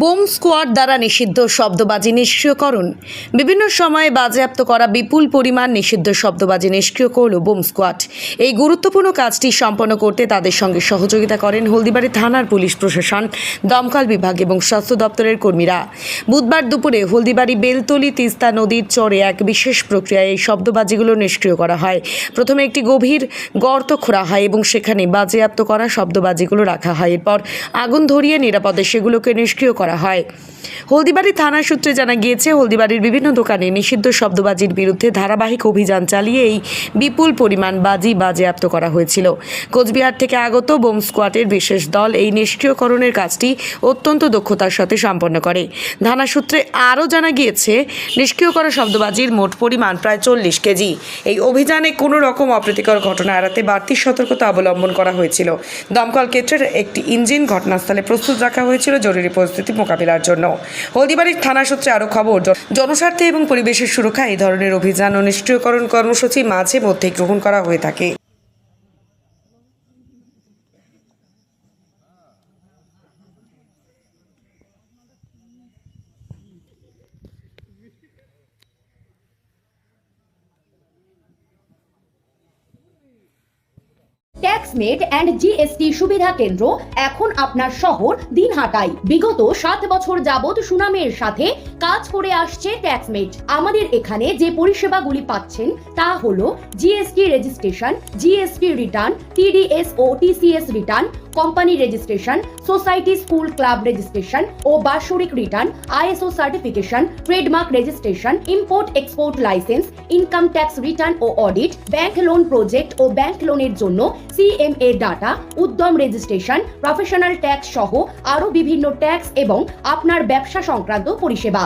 Bomb squad দ্বারা নিষিদ্ধ শব্দবাজি নিষ্ক্রিয়করণ। বিভিন্ন সময়ে বাজেয়াপ্ত করা বিপুল পরিমাণ নিষিদ্ধ শব্দবাজি নিষ্ক্রিয় করল বোম স্কোয়াড। এই গুরুত্বপূর্ণ কাজটি সম্পন্ন করতে তাদের সঙ্গে সহযোগিতা করেন হলদিবাড়ি থানার পুলিশ প্রশাসন, দমকল বিভাগ এবং স্বাস্থ্য দপ্তরের কর্মীরা। বুধবার দুপুরে হলদিবাড়ি বেলতলি তিস্তা নদীর চরে এক বিশেষ প্রক্রিয়ায় এই শব্দবাজিগুলো নিষ্ক্রিয় করা হয়। প্রথমে একটি গভীর গর্ত খোঁড়া হয় এবং সেখানে বাজেয়াপ্ত করা শব্দবাজিগুলো রাখা হয়। এরপর আগুন ধরিয়ে নিরাপদে সেগুলোকে নিষ্ক্রিয় করা হয়। হলদিবাড়ি থানা সূত্রে জানা গিয়েছে, হলদিবাড়ির বিভিন্ন দোকানে নিষিদ্ধ শব্দবাজির বিরুদ্ধে ধারাবাহিক অভিযান চালিয়ে এই বিপুল পরিমাণ বাজি বাজেয়াপ্ত করা হয়েছিল। কোচবিহার থেকে আগত বোম স্কোয়াডের বিশেষ দল এই নিষ্ক্রিয়করণের কাজটি অত্যন্ত দক্ষতার সাথে সম্পন্ন করে। থানা সূত্রে আরও জানা গিয়েছে নিষ্ক্রিয় করা শব্দবাজির মোট পরিমাণ প্রায় চল্লিশ কেজি। এই অভিযানে কোনো রকম অপ্রীতিকর ঘটনা এড়াতে বাড়তি সতর্কতা অবলম্বন করা হয়েছিল। দমকল ক্ষেত্রের একটি ইঞ্জিন ঘটনাস্থলে প্রস্তুত রাখা হয়েছিল। জরুরি পরিস্থিতি মোকাবিলার জন্য। হলদিবাড়ির থানা সূত্রে আরও খবর, জন- জনস্বার্থে এবং পরিবেশের সুরক্ষা এই ধরনের অভিযান ও নিষ্ক্রিয়করণ কর্মসূচি মাঝে মধ্যে গ্রহণ করা হয়ে থাকে। ট্যাক্সমেট অ্যান্ড জিএসটি সুবিধা কেন্দ্র এখন আপনার শহর দিনহাটায়। বিগত সাত বছর যাবৎ সুনামের সাথে কাজ করে আসছে ট্যাক্সমেট। আমাদের এখানে যে পরিষেবাগুলি পাচ্ছেন, তা হলো GST registration GST return TDS ও TCS return company registration society school club registration ও বাৎসরিক return ISO certification trademark registration import export licence income tax return ও অডিট ব্যাংক লোন প্রজেক্ট ও ব্যাংক লোনের জন্য CMA data Udyam registration professional tax সহ আরও বিভিন্ন tax এবং আপনার ব্যবসা সংক্রান্ত পরিষেবা।